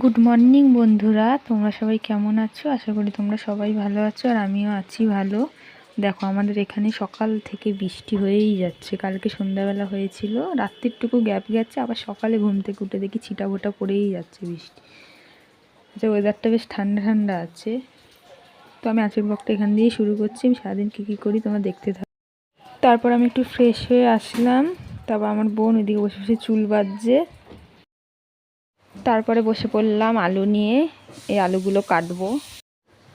Good morning বন্ধুরা। তোমরা সবাই কেমন আছো? আশা করি তোমরা সবাই ভালো আছো আর আমিও আছি ভালো। দেখো, আমাদের এখানে সকাল থেকে বৃষ্টি হয়েই যাচ্ছে। কালকে সন্ধ্যাবেলা হয়েছিল। রাত্রিরটুকু গ্যাপ গেছে, আবার সকালে ঘুম থেকে উঠে দেখি ছিটা ফোটা পড়েই যাচ্ছে বৃষ্টি। আচ্ছা ওয়েদারটা বেশ ঠান্ডা ঠান্ডা আছে। তো আমি আজকের ব্লগটা এখান দিয়েই শুরু করছি। আমি সারাদিন কী কী করি তোমরা দেখতে থাকো। তারপর আমি একটু ফ্রেশ হয়ে আসলাম। তারপর আমার বোন ওইদিকে বসে বসে চুল বাজছে তারপরে বসে পড়লাম আলু নিয়ে। এই আলুগুলো কাটবো।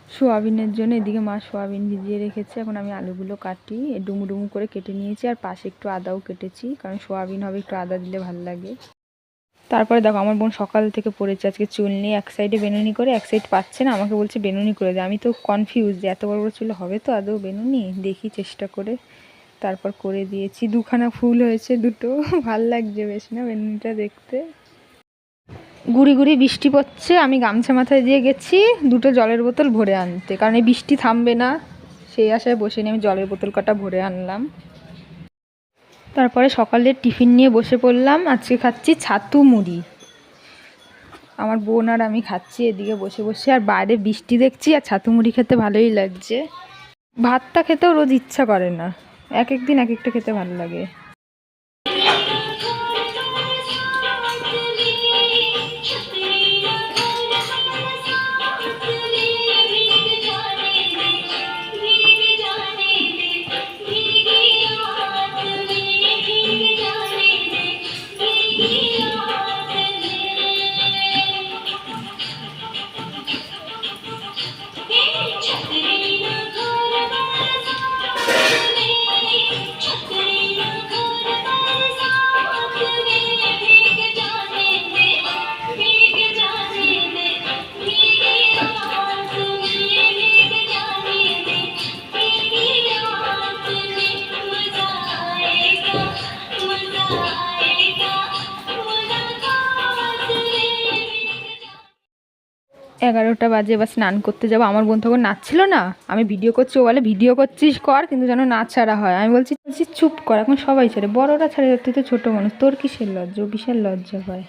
সোয়াবিনের জন্য এদিকে মা সোয়াবিন ভিজিয়ে রেখেছে। এখন আমি আলুগুলো কাটি ডুমু ডুমু করে কেটে নিয়েছি। আর পাশে একটু আদাও কেটেছি, কারণ সোয়াবিন হবে, একটু আদা দিলে ভালো লাগে। তারপরে দেখো, আমার বোন সকাল থেকে পড়েছে, আজকে চুল নিয়ে এক সাইডে বেনুনি করে, এক সাইড পাচ্ছে না, আমাকে বলছে বেনুনি করে দে। আমি তো কনফিউজ যে এত বড় বড় চুল হবে তো আদৌ বেনুনি? দেখি চেষ্টা করে। তারপর করে দিয়েছি। দুখানা ফুল হয়েছে দুটো, ভালো লাগছে বেশ না বেনুনিটা দেখতে? গুড়ি গুড়ি বৃষ্টি পড়ছে, আমি গামছা মাথায় দিয়ে গেছি, দুটো জলের বোতল ভরে আনতে। কারণ এই বৃষ্টি থামবে না, সেই আশায় বসে নিয়ে আমি জলের বোতল কটা ভরে আনলাম। তারপরে সকালে টিফিন নিয়ে বসে পড়লাম, আজকে খাচ্ছি ছাতু মুড়ি। আমার বোন আর আমি খাচ্ছি, এদিকে বসে বসে, আর বাইরে বৃষ্টি দেখছি, আর ছাতু মুড়ি খেতে ভালোই লাগছে। ভাতটা খেতেও রোজ ইচ্ছা করে না, এক এক দিন এক একটা খেতে ভালো লাগে। এগারোটা বাজে, এবার স্নান করতে যাব। আমার বোন তখন নাচছিল না। আমি ভিডিও করছি, ও বলে ভিডিও করছিস, কর, কিন্তু যেন নাচ ছাড়া হয়। আমি বলছি বলছি, চুপ কর, এখন সবাই ছাড়ে, বড়রা ছাড়ে তুই তো ছোটো মানুষ, তোর কিসের লজ্জা? বিশাল লজ্জা হয়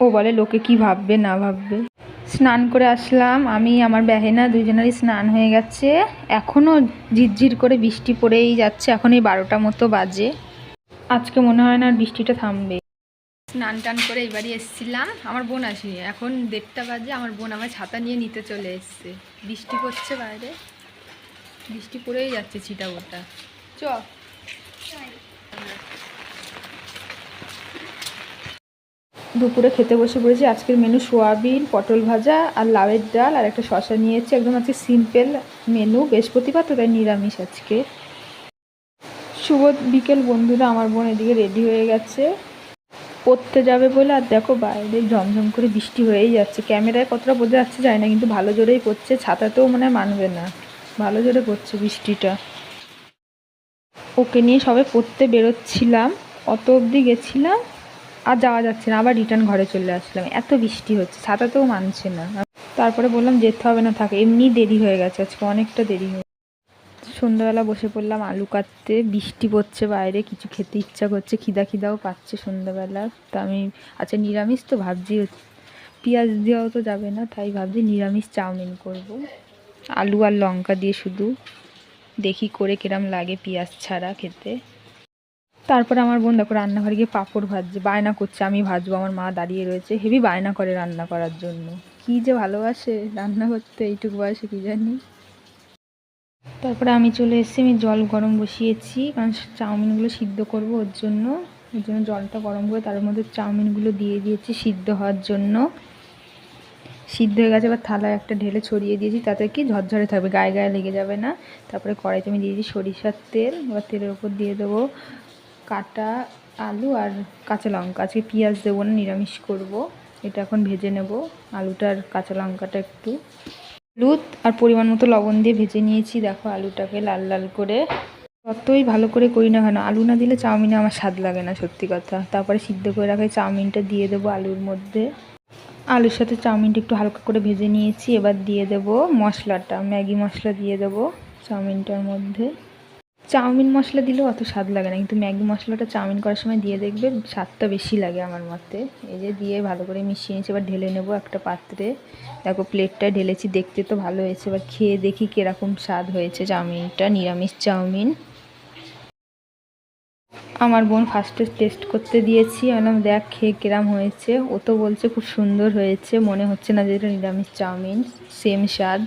ও বলে, লোকে কি ভাববে, না ভাববে? স্নান করে আসলাম। আমি, আমার বেহেনা দুজনেরই স্নান হয়ে গেছে। এখনও ঝিরঝির করে বৃষ্টি পড়েই যাচ্ছে, এখন এই বারোটা মতো বাজে। আজকে মনে হয় না আর বৃষ্টিটা থামবে স্নান টান করে এবারই এসেছিলাম। আমার বোন আসি এখন দেড়টা বাজে, আমার বোন আমার ছাতা নিয়ে নিতে চলে এসছে। বৃষ্টি পড়ছে বাইরে। বৃষ্টি পড়েই যাচ্ছে ছিটা গোটা চ। দুপুরে খেতে বসে পড়েছি। আজকের মেনু সোয়াবিন, পটল ভাজা আর লাউয়ের ডাল আর একটা শশা নিয়েছি। একদম আজকে সিম্পল মেনু বৃহস্পতিবার তো তাই নিরামিষ আজকে। শুভ বিকেল বন্ধুরা। আমার বোন এদিকে রেডি হয়ে গেছে। পড়তে যাবে বলে, আর দেখো বাইরে ঝমঝম করে বৃষ্টি হয়েই যাচ্ছে। ক্যামেরায় কতটা বোঝা যাচ্ছে যায় না, কিন্তু ভালো জোরেই পড়ছে, ছাতাতেও মনে মানবে না। ভালো জোরে পড়ছে বৃষ্টিটা। ওকে নিয়ে সবে পড়তে বেরোচ্ছিলাম, অত অবধি গেছিলাম, আর যাওয়া যাচ্ছে না। আবার রিটার্ন ঘরে চলে আসলাম। এত বৃষ্টি হচ্ছে, ছাতাতেও মানছে না। তারপরে বললাম, যেতে হবে না, থাকে। এমনি দেরি হয়ে গেছে আজকে, অনেকটা দেরি হয়ে সন্ধ্যাবেলা বসে পড়লাম, আলু কাটতে, বৃষ্টি পড়ছে বাইরে, কিছু খেতে ইচ্ছা করছে, খিদা খিদাও পাচ্ছে সন্ধ্যাবেলা। তা আমি আচ্ছা নিরামিষ তো ভাবছি, পেঁয়াজ দেওয়াও তো যাবে না, তাই ভাবছি নিরামিষ চাউমিন করব। আলু আর লঙ্কা দিয়ে শুধু, দেখি করে কিরম লাগে পেঁয়াজ ছাড়া খেতে। তারপর আমার বোন দেখো রান্নাঘরে গিয়ে পাঁপড় ভাজছে, বায়না করছে, আমি ভাজবো, আমার মা দাঁড়িয়ে রয়েছে হেভি বায়না করে রান্না করার জন্য। কি যে ভালোবাসে রান্না করতে, এইটুকু বয়সে কি জানি। তারপরে আমি চলে এসেছি, আমি জল গরম বসিয়েছি, কারণ চাউমিনগুলো সিদ্ধ করব ওর জন্য। ওর জন্য জলটা গরম করে তার মধ্যে চাউমিনগুলো দিয়ে দিয়েছি সিদ্ধ হওয়ার জন্য। সিদ্ধ হয়ে গেছে, এবার থালায় একটা ঢেলে ছড়িয়ে দিয়েছি, তাতে কি ঝরঝরে থাকবে, গায়ে গায়ে লেগে যাবে না। তারপরে কড়াইতে আমি দিয়েছি সরিষার তেল, এবার তেলের ওপর দিয়ে দেবো কাটা আলু আর কাঁচা লঙ্কা। আজকে পেঁয়াজ দেবো না, নিরামিষ করব। এটা এখন ভেজে নেব, আলুটার কাঁচা লঙ্কাটা একটু। হলুদ আর পরিমাণ মতো লবণ দিয়ে ভেজে নিয়েছি। দেখো আলুটাকে লাল লাল করে। যতই ভালো করে করি না কেন, আলু না দিলে চাউমিনে আমার স্বাদ লাগে না, সত্যি কথা। তারপরে সিদ্ধ করে রাখা চাউমিনটা দিয়ে দেবো আলুর মধ্যে। আলুর সাথে চাউমিনটা একটু হালকা করে ভেজে নিয়েছি। এবার দিয়ে দেব মশলাটা, ম্যাগি মশলা দিয়ে দেবো চাউমিনটার মধ্যে। চাউমিন মশলা দিলেও অত স্বাদ লাগে না, কিন্তু ম্যাগি মশলাটা চাউমিন করার সময় দিয়ে দেখবে স্বাদটা বেশি লাগে আমার মতে। এই যে দিয়ে ভালো করে মিশিয়ে নিয়েছি, এবার ঢেলে নেব একটা পাত্রে। দেখো প্লেটটায় ঢেলেছি, দেখতে তো ভালো হয়েছে। এবার খেয়ে দেখি কীরকম স্বাদ হয়েছে চাউমিনটা, নিরামিষ চাউমিন। আমার বোন ফার্স্টে টেস্ট করতে দিয়েছি বললাম, দেখ, খেয়ে কিরাম হয়েছে? ও তো বলছে, খুব সুন্দর হয়েছে। মনে হচ্ছে না যে এটা নিরামিষ চাউমিন সেম স্বাদ।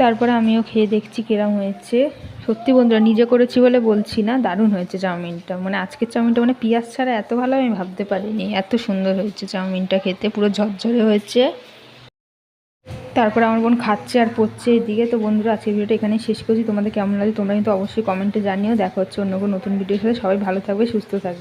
তারপরে আমিও খেয়ে দেখছি কিরাম হয়েছে। সত্যি বন্ধুরা, নিজে করেছি বলে বলছি না, দারুণ হয়েছে চাউমিনটা। মানে আজকের চাউমিনটা মানে পেঁয়াজ ছাড়া এত ভালো আমি ভাবতে পারিনি, এত সুন্দর হয়েছে চাউমিনটা খেতে, পুরো ঝরঝরে হয়েছে। তারপরে আমার বোন খাচ্ছে আর পড়ছে এদিকে। তো বন্ধুরা, আজকের ভিডিওটা এখানে শেষ করছি। তোমাদের কেমন লাগে তোমরা কিন্তু অবশ্যই কমেন্টে জানিও। দেখা হচ্ছে অন্য কোনো নতুন ভিডিওর সাথে। সবাই ভালো থাকবে, সুস্থ থাকবে।